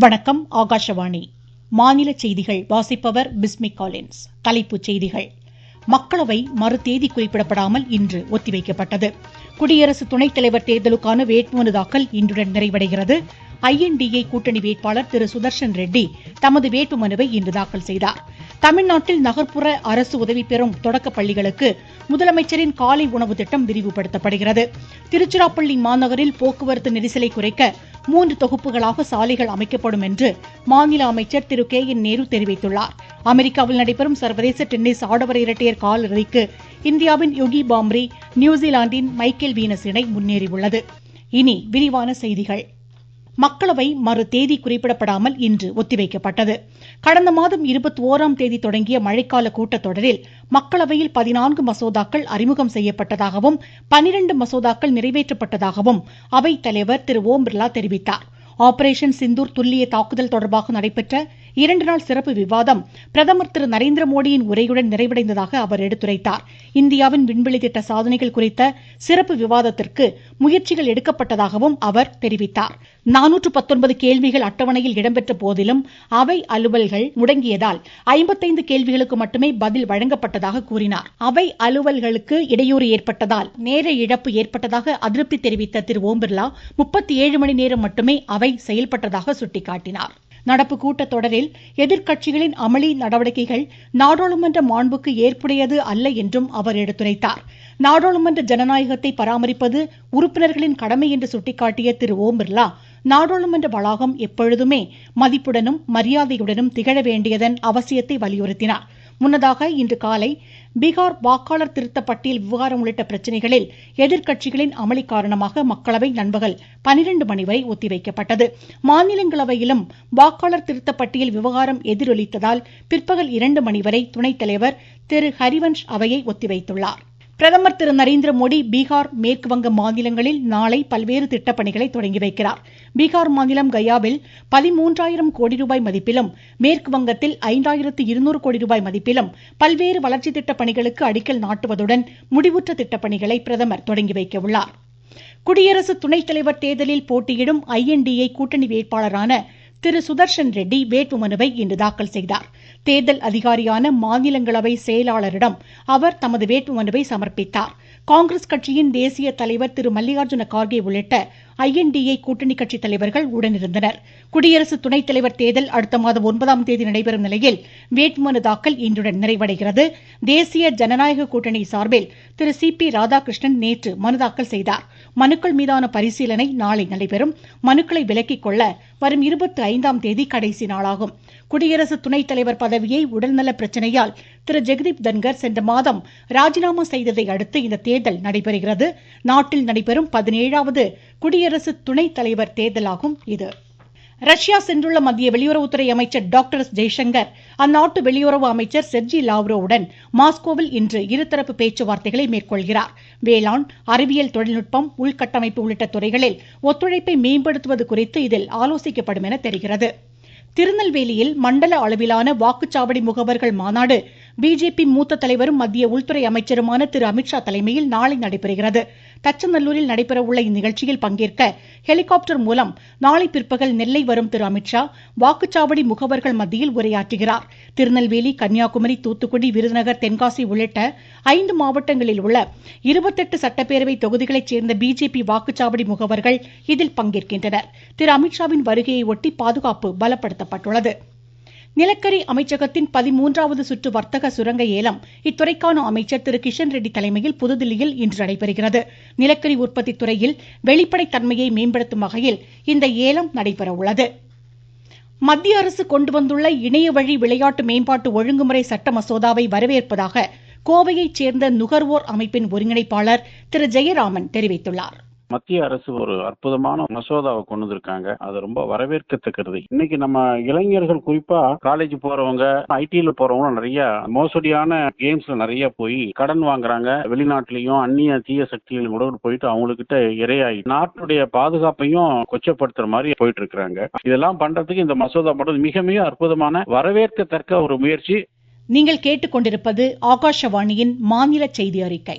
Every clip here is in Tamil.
வணக்கம் ஆகாஷவாணி. மாநில செய்திகள் வாசிப்பவர் பிஸ்மி காலின்ஸ். தலைப்புச் செய்திகள். மக்களவை மறுதேதி குறிப்பிடப்படாமல் இன்று ஒத்திவைக்கப்பட்டது. குடியரசு துணைத் தலைவர் தேர்தலுக்கான வேட்புமனு தாக்கல் இன்றுடன் நிறைவடைகிறது. ஐஎன்டிஏ கூட்டணி வேட்பாளர் திரு சுதர்ஷன் ரெட்டி தமது வேட்புமனுவை இன்று தாக்கல் செய்தார். தமிழ்நாட்டில் நகர்ப்புற அரசு உதவி பெறும் தொடக்கப் பள்ளிகளுக்கு முதலமைச்சரின் காலை உணவு திட்டம் விரிவுபடுத்தப்படுகிறது. திருச்சிராப்பள்ளி மாநகரில் போக்குவரத்து நெரிசலை குறைக்க மூன்று தொகுப்புகளாக சாலைகள் அமைக்கப்படும் என்று மாநில அமைச்சர் திரு கே என் நேரு தெரிவித்துள்ளார். அமெரிக்காவில் நடைபெறும் சர்வதேச டென்னிஸ் ஆடவர் இரட்டையர் காலிறுதிக்கு இந்தியாவின் யுகி பாம்ரி நியூசிலாந்தின் மைக்கேல் வீனஸ் இணை முன்னேறியுள்ளது. இனி விரிவான செய்திகள். மக்களவை மறு தேதி குறிப்பிடப்படாமல் இன்று ஒத்திவைக்கப்பட்டது. கடந்த மாதம் இருபத்தி ஓராம் தேதி தொடங்கிய மழைக்கால கூட்டத்தொடரில் மக்களவையில் பதினான்கு மசோதாக்கள் அறிமுகம் செய்யப்பட்டதாகவும் பனிரெண்டு மசோதாக்கள் நிறைவேற்றப்பட்டதாகவும் அவைத்தலைவர் திரு ஓம் பிர்லா தெரிவித்தார். ஆபரேஷன் சிந்தூர் துல்லிய தாக்குதல் தொடர்பாக நடைபெற்ற இரண்டு நாள் சிறப்பு விவாதம் பிரதமர் திரு நரேந்திர மோடியின் உரையுடன் நிறைவடைந்ததாக அவர் எடுத்துரைத்தார். இந்தியாவின் விண்வெளி திட்ட சாதனைகள் குறித்த சிறப்பு விவாதத்திற்கு முயற்சிகள் எடுக்கப்பட்டதாகவும் அவர் தெரிவித்தார். நானூற்று பத்தொன்பது கேள்விகள் அட்டவணையில் இடம்பெற்ற போதிலும் அவை அலுவல்கள் முடங்கியதால் ஐம்பத்தைந்து கேள்விகளுக்கு மட்டுமே பதில் வழங்கப்பட்டதாக கூறினார். அவை அலுவல்களுக்கு இடையூறு ஏற்பட்டதால் நேர இழப்பு ஏற்பட்டதாக அதிருப்தி தெரிவித்த திரு ஓம் பிர்லா முப்பத்தி ஏழு மணி நேரம் மட்டுமே அவை செயல்பட்டதாக சுட்டிக்காட்டினார். நடப்பு கூட்டத்தொடரில் எதிர்க்கட்சிகளின் அமளி நடவடிக்கைகள் நாடாளுமன்ற மாண்புக்கு ஏற்புடையது அல்ல என்றும் அவர் எடுத்துரைத்தார். நாடாளுமன்ற ஜனநாயகத்தை பராமரிப்பது உறுப்பினர்களின் கடமை என்று சுட்டிக்காட்டிய திரு ஓம் பிர்லா நாடாளுமன்ற வளாகம் எப்பொழுதுமே மதிப்புடனும் மரியாதையுடனும் திகழ வேண்டியதன் அவசியத்தை வலியுறுத்தினார். முன்னதாக இன்று காலை பீகார் வாக்காளர் திருத்த பட்டியல் விவகாரம் உள்ளிட்ட பிரச்சனைகளில் எதிர்க்கட்சிகளின் அமளி காரணமாக மக்களவை நண்பகல் பனிரெண்டு மணி வரை ஒத்திவைக்கப்பட்டது. மாநிலங்களவையிலும் வாக்காளர் திருத்த பட்டியல் விவகாரம் எதிரொலித்ததால் பிற்பகல் இரண்டு மணி வரை துணைத் தலைவர் திரு ஹரிவன்ஷ் அவையை ஒத்திவைத்துள்ளார். பிரதமர் திரு நரேந்திர மோடி பீகார் மேற்குவங்க மாநிலங்களில் நாளை பல்வேறு திட்டப்பணிகளை தொடங்கி வைக்கிறார். பீகார் மாநிலம் கயாவில் பதிமூன்றாயிரம் கோடி ரூபாய் மதிப்பிலும் மேற்கு வங்கத்தில் ஐந்தாயிரத்து இருநூறு கோடி ரூபாய் மதிப்பிலும் பல்வேறு வளர்ச்சி திட்டப் பணிகளுக்கு அடிக்கல் நாட்டுவதுடன் முடிவுற்ற திட்டப்பணிகளை பிரதமர் தொடங்கி வைக்க உள்ளார் குடியரசு துணைத் தலைவர் தேர்தலில் போட்டியிடும் ஐஎன்டிஏ கூட்டணி வேட்பாளரான திரு சுதர்ஷன் ரெட்டி வேட்புமனுவை இன்று தாக்கல் செய்தார். தேர்தல் அதிகாரியான மாநிலங்களவை செயலாளரிடம் அவர் தமது வேட்புமனுவை சமர்ப்பித்தார். காங்கிரஸ் கட்சியின் தேசிய தலைவர் திரு மல்லிகார்ஜுன கார்கே உள்ளிட்ட ஐஎன்டிஏ கூட்டணி கட்சி தலைவர்கள் உடனிருந்தனர். குடியரசு துணைத் தலைவர் தேர்தல் அடுத்த மாதம் ஒன்பதாம் தேதி நடைபெறும் நிலையில் வேட்புமனு தாக்கல் இன்றுடன் நிறைவடைகிறது. தேசிய ஜனநாயக கூட்டணி சார்பில் திரு சி பி ராதாகிருஷ்ணன் நேற்று மனு தாக்கல் செய்தார். மனுக்கள் மீதான பரிசீலனை நாளை நடைபெறும். மனுக்களை விலக்கிக் கொள்ள வரும் இருபத்தி ஐந்தாம் தேதி கடைசி நாளாகும். குடியரசு துணைத் தலைவர் பதவியை உடல்நல பிரச்சனையால் திரு ஜெகதீப் தன்கர் சென்ற மாதம் ராஜினாமா செய்ததை அடுத்து இந்த தேர்தல் நடைபெறுகிறது. நாட்டில் நடைபெறும் பதினேழாவது குடியரசு துணைத் தலைவர் தேர்தலாகும் இது. ரஷ்யா சென்றுள்ள மத்திய வெளியுறவுத்துறை அமைச்சர் டாக்டர் ஜெய்சங்கர் அந்நாட்டு வெளியுறவு அமைச்சர் செர்ஜி லாவ்ரோவுடன் மாஸ்கோவில் இன்று இருதரப்பு பேச்சுவார்த்தைகளை மேற்கொள்கிறார். வேளாண் அறிவியல் தொழில்நுட்பம் உள்கட்டமைப்பு உள்ளிட்ட துறைகளில் ஒத்துழைப்பை மேம்படுத்துவது குறித்து இதில் ஆலோசிக்கப்படும் என தெரிகிறது. திருநெல்வேலியில் மண்டல அளவிலான வாக்குச்சாவடி முகவர்கள் மாநாடு பிஜேபி மூத்த தலைவரும் மத்திய உள்துறை அமைச்சருமான திரு. அமித்ஷா தலைமையில் நாளை நடைபெறுகிறது. தச்சநல்லூரில் நடைபெறவுள்ள இந்நிகழ்ச்சியில் பங்கேற்க ஹெலிகாப்டர் மூலம் நாளை பிற்பகல் நெல்லை வரும் திரு அமித்ஷா வாக்குச்சாவடி முகவர்கள் மத்தியில் உரையாற்றுகிறார். திருநெல்வேலி கன்னியாகுமரி தூத்துக்குடி விருதுநகர் தென்காசி உள்ளிட்ட ஐந்து மாவட்டங்களில் உள்ள இருபத்தெட்டு சட்டப்பேரவை தொகுதிகளைச் சேர்ந்த பிஜேபி வாக்குச்சாவடி முகவர்கள் இதில் பங்கேற்கின்றனர். திரு அமித்ஷாவின் வருகையை ஒட்டி பாதுகாப்பு பலப்படுத்தப்பட்டுள்ளது. நிலக்கரி அமைச்சகத்தின் பதிமூன்றாவது சுற்று வர்த்தக சுரங்க ஏலம் இத்துறைக்கான அமைச்சர் திரு கிஷன் ரெட்டி தலைமையில் புதுதில்லியில் இன்று நடைபெறுகிறது. நிலக்கரி உற்பத்தி துறையில் வெளிப்படைத் தன்மையை மேம்படுத்தும் வகையில் இந்த ஏலம் நடைபெறவுள்ளது. மத்திய அரசு கொண்டு வந்துள்ள இணைய வழி விளையாட்டு மேம்பாட்டு ஒழுங்குமுறை சட்ட மசோதாவை வரவேற்பதாக கோவையைச் சேர்ந்த நுகர்வோர் அமைப்பின் ஒருங்கிணைப்பாளர் திரு ஜெயராமன் தெரிவித்துள்ளார். மத்திய அரசு ஒரு அற்புதமான மசோதாவை கொண்டு வந்திருக்காங்க. அது ரொம்ப வரவேற்கத்தக்கிறது இன்னைக்கு நம்ம இளைஞர்கள் குறிப்பா காலேஜ் போறவங்க ஐடியில போறவங்க நிறைய மோசடியான கேம்ஸ்ல நிறைய போய் கடன் வாங்குறாங்க. வெளிநாட்டிலையும் அந்நிய தீய சக்திகளும் கூட போயிட்டு அவங்ககிட்ட இரையாகி நாட்டுடைய பாதுகாப்பையும் கொச்சப்படுத்துற மாதிரி போயிட்டு இருக்கிறாங்க. இதெல்லாம் பண்றதுக்கு இந்த மசோதா பண்றது மிக மிக அற்புதமான வரவேற்கத்தக்க ஒரு முயற்சி. நீங்கள் கேட்டுக்கொண்டிருப்பது ஆகாஷவாணியின் மாநில செய்தி அறிக்கை.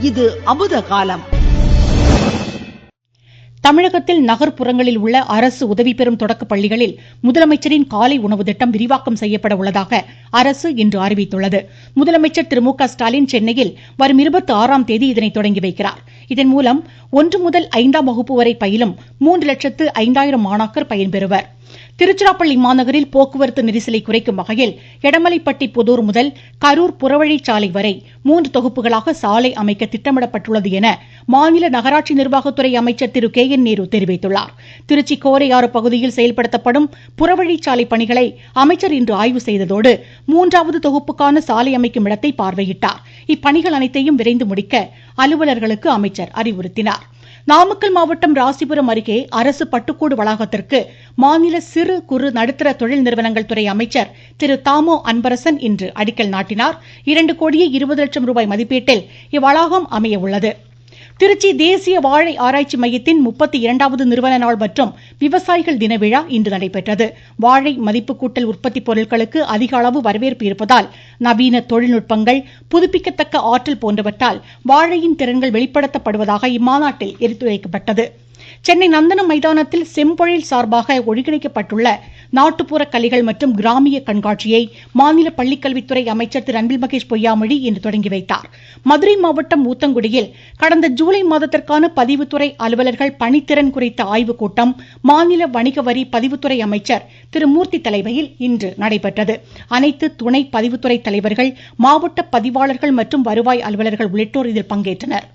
இது அமுத காலம் தமிழகத்தில் நகர்ப்புறங்களில் உள்ள அரசு உதவி பெறும் தொடக்கப் பள்ளிகளில் முதலமைச்சரின் காலை உணவு திட்டம் விரிவாக்கம் செய்யப்பட உள்ளதாக அரசு இன்று அறிவித்துள்ளது. முதலமைச்சர் திரு மு க ஸ்டாலின் சென்னையில் வரும் இருபத்தி ஆறாம் தேதி இதனை தொடங்கி வைக்கிறார். இதன் மூலம் ஒன்று முதல் ஐந்தாம் வகுப்பு வரை பயிலும் மூன்று லட்சத்து ஐந்தாயிரம் மாணாக்கர் பயன்பெறுவர். திருச்சிராப்பள்ளி மாநகரில் போக்குவரத்து நெரிசலை குறைக்கும் வகையில் எடமலைப்பட்டி புதூர் முதல் கரூர் புறவழிச்சாலை வரை மூன்று தொகுப்புகளாக சாலை அமைக்க திட்டமிடப்பட்டுள்ளது என மாநில நகராட்சி நிர்வாகத்துறை அமைச்சர் திரு கே என் நேரு தெரிவித்துள்ளார். திருச்சி கோரையாறு பகுதியில் செயல்படுத்தப்படும் புறவழிச்சாலை பணிகளை அமைச்சர் இன்று ஆய்வு செய்ததோடு மூன்றாவது தொகுப்புக்கான சாலை அமைக்கும் இடத்தை பார்வையிட்டார். இப்பணிகள் அனைத்தையும் விரைந்து முடிக்க அலுவலர்களுக்கு அமைச்சர் அறிவுறுத்தினார். நாமக்கல் மாவட்டம் ராசிபுரம் அருகே அரசு பட்டுக்கூடு வளாகத்திற்கு மாநில சிறு குறு நடுத்தர தொழில் நிறுவனங்கள் துறை அமைச்சர் திரு தாமோ அன்பரசன் இன்று அடிக்கல் நாட்டினார். இரண்டு கோடியே இருபது லட்சம் ரூபாய் மதிப்பீட்டில் இவ்வளாகம் அமைய உள்ளது திருச்சி தேசிய வாழை ஆராய்ச்சி மையத்தின் முப்பத்தி இரண்டாவது நிறுவன நாள் மற்றும் விவசாயிகள் தின விழா இன்று நடைபெற்றது. வாழை மதிப்பு கூட்டல் உற்பத்தி பொருட்களுக்கு அதிக அளவு வரவேற்பு இருப்பதால் நவீன தொழில்நுட்பங்கள் புதுப்பிக்கத்தக்க ஆற்றல் போன்றவற்றால் வாழையின் திறன்கள் வெளிப்படுத்தப்படுவதாக இம்மாநாட்டில் எடுத்துரைக்கப்பட்டது. சென்னை நந்தனம் மைதானத்தில் செம்பொழில் சார்பாக ஒருங்கிணைக்கப்பட்டுள்ள நாட்டுப்புற கலைகள் மற்றும் கிராமிய கண்காட்சியை மாநில பள்ளிக்கல்வித்துறை அமைச்சர் திரு அன்பில் மகேஷ் பொய்யாமொழி இன்று தொடங்கி வைத்தார். மதுரை மாவட்டம் ஊத்தங்குடியில் கடந்த ஜூலை மாதத்திற்கான பதிவுத்துறை அலுவலர்கள் பணித்திறன் குறித்த ஆய்வுக் கூட்டம் மாநில வணிக வரி பதிவுத்துறை அமைச்சர் திரு மூர்த்தி தலைமையில் இன்று நடைபெற்றது. அனைத்து துணை பதிவுத்துறை தலைவர்கள் மாவட்ட பதிவாளர்கள் மற்றும் வருவாய் அலுவலர்கள் உள்ளிட்டோர் இதில் பங்கேற்றனர்.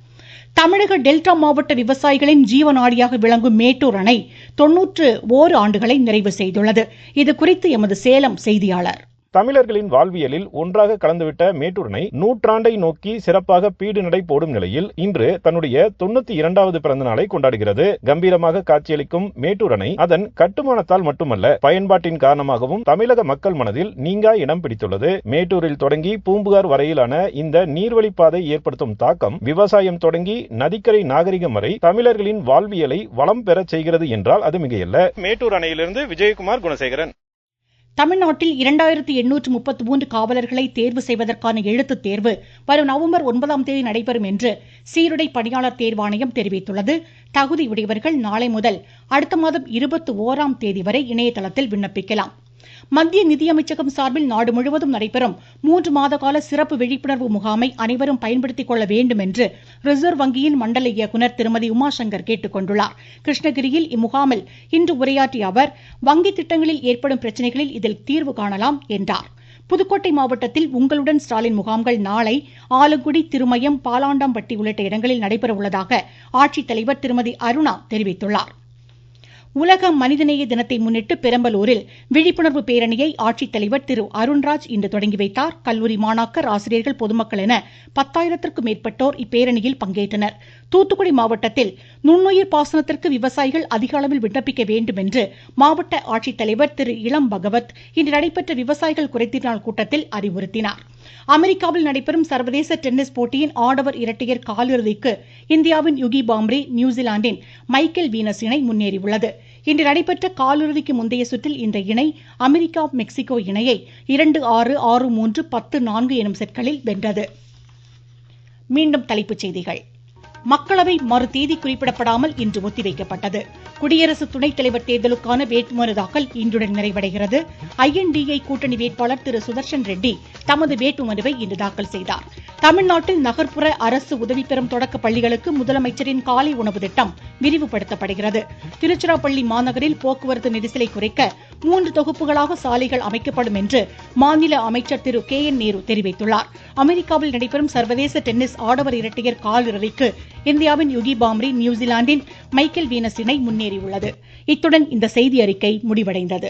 தமிழக டெல்டா மாவட்ட விவசாயிகளின் ஜீவநாடியாக விளங்கும் மேட்டூர் அணை தொன்னூற்று ஓர் ஆண்டுகளை நிறைவு செய்துள்ளது. இது குறித்து எமது சேலம் செய்தியாளர் தமிழர்களின் வாழ்வியலில் ஒன்றாக கலந்துவிட்ட மேட்டூரனை நூற்றாண்டை நோக்கி சிறப்பாக பீடு நடை போடும் நிலையில் இன்று தன்னுடைய தொண்ணூத்தி இரண்டாவது பிறந்த நாளை கொண்டாடுகிறது. கம்பீரமாக காட்சியளிக்கும் மேட்டூர் அணை அதன் கட்டுமானத்தால் மட்டுமல்ல பயன்பாட்டின் காரணமாகவும் தமிழக மக்கள் மனதில் நீங்கா இடம் பிடித்துள்ளது. மேட்டூரில் தொடங்கி பூம்புகார் வரையிலான இந்த நீர்வழிப்பாதை ஏற்படுத்தும் தாக்கம் விவசாயம் தொடங்கி நதிக்கரை நாகரிகம் வரை தமிழர்களின் வாழ்வியலை வளம் பெறச் செய்கிறது என்றால் அது மிகையல்ல. மேட்டூர் அணையிலிருந்து விஜயகுமார் குணசேகரன். தமிழ்நாட்டில் இரண்டாயிரத்தி எண்ணூற்று முப்பத்தி மூன்று காவலர்களை தேர்வு செய்வதற்கான எழுத்துத் தேர்வு வரும் நவம்பர் ஒன்பதாம் தேதி நடைபெறும் என்று சீருடை பணியாளர் தேர்வாணையம் தெரிவித்துள்ளது. தகுதியுடையவர்கள் நாளை முதல் அடுத்த மாதம் இருபத்தி ஓராம் தேதி வரை இணையதளத்தில் விண்ணப்பிக்கலாம். மத்திய நிதியமைச்சகம் சார்பில் நாடு முழுவதும் நடைபெறும் மூன்று மாத கால சிறப்பு விழிப்புணர்வு முகாமை அனைவரும் பயன்படுத்திக் கொள்ள வேண்டும் என்று ரிசர்வ் வங்கியின் மண்டல இயக்குநர் திருமதி உமாசங்கர் கேட்டுக் கொண்டுள்ளார். கிருஷ்ணகிரியில் இம்முகாமில் இன்று உரையாற்றிய அவர் வங்கி திட்டங்களில் ஏற்படும் பிரச்சனைகளில் இதில் தீர்வு காணலாம் என்றார். புதுக்கோட்டை மாவட்டத்தில் உங்களுடன் ஸ்டாலின் முகாம்கள் நாளை ஆலங்குடி திருமயம் பாலாண்டாம்பட்டி உள்ளிட்ட இடங்களில் நடைபெற உள்ளதாக ஆட்சித்தலைவர் திருமதி அருணா தெரிவித்துள்ளார். உலக மனிதநேய தினத்தை முன்னிட்டு பெரம்பலூரில் விழிப்புணர்வு பேரணியை ஆட்சித்தலைவர் திரு அருண்ராஜ் இன்று தொடங்கி வைத்தார். கல்லூரி மாணாக்கர் ஆசிரியர்கள் பொதுமக்கள் என பத்தாயிரத்திற்கும் மேற்பட்டோர் இப்பேரணியில் பங்கேற்றனர். தூத்துக்குடி மாவட்டத்தில் நுண்ணுயிர் பாசனத்திற்கு விவசாயிகள் அதிக அளவில் விண்ணப்பிக்க வேண்டும் என்று மாவட்ட ஆட்சித்தலைவர் திரு இளம் பகவத் இன்று நடைபெற்ற விவசாயிகள் குறைதீர் நாள் கூட்டத்தில் அறிவுறுத்தினார். அமெரிக்காவில் நடைபெறும் சர்வதேச டென்னிஸ் போட்டியின் ஆடவர் இரட்டையர் காலிறுதிக்கு இந்தியாவின் யுகி பாம்ரே நியூசிலாந்தின் மைக்கேல் வீனஸ் இணை முன்னேறியுள்ளது. இன்று நடைபெற்ற காலிறுதிக்கு முந்தைய சுற்றில் இந்த இணை அமெரிக்கா மெக்சிகோ இணையை இரண்டு ஆறு ஆறு மூன்று பத்து நான்கு எனும் செட்களில் வென்றது. மீண்டும் தலைப்புச் செய்திகள். மக்களவை மறு தேதி குறிப்பிடப்படாமல் இன்று ஒத்திவைக்கப்பட்டது. குடியரசு துணைத் தலைவர் தேர்தலுக்கான வேட்புமனு தாக்கல் இன்றுடன் நிறைவடைகிறது. ஐஎன்டிஐ கூட்டணி வேட்பாளர் திரு சுதர்ஷன் ரெட்டி தமது வேட்புமனுவை இன்று தாக்கல் செய்தார். தமிழ்நாட்டில் நகர்ப்புற அரசு உதவி பெறும் தொடக்க பள்ளிகளுக்கு முதலமைச்சரின் காலை உணவு திட்டம் விரிவுபடுத்தப்படுகிறது. திருச்சிராப்பள்ளி மாநகரில் போக்குவரத்து நெரிசலை குறைக்க மூன்று தொகுப்புகளாக சாலைகள் அமைக்கப்படும் என்று மாநில அமைச்சர் திரு கே என் நேரு தெரிவித்துள்ளார். அமெரிக்காவில் நடைபெறும் சர்வதேச டென்னிஸ் ஆடவர் இரட்டையர் காலிறுதிக்கு இந்தியாவின் யுகி பாம்ரி நியூசிலாந்தின் மைக்கேல் வீனஸ் இணை முன்னேறியுள்ளது இத்துடன் இந்த செய்தி அறிக்கை முடிவடைந்தது.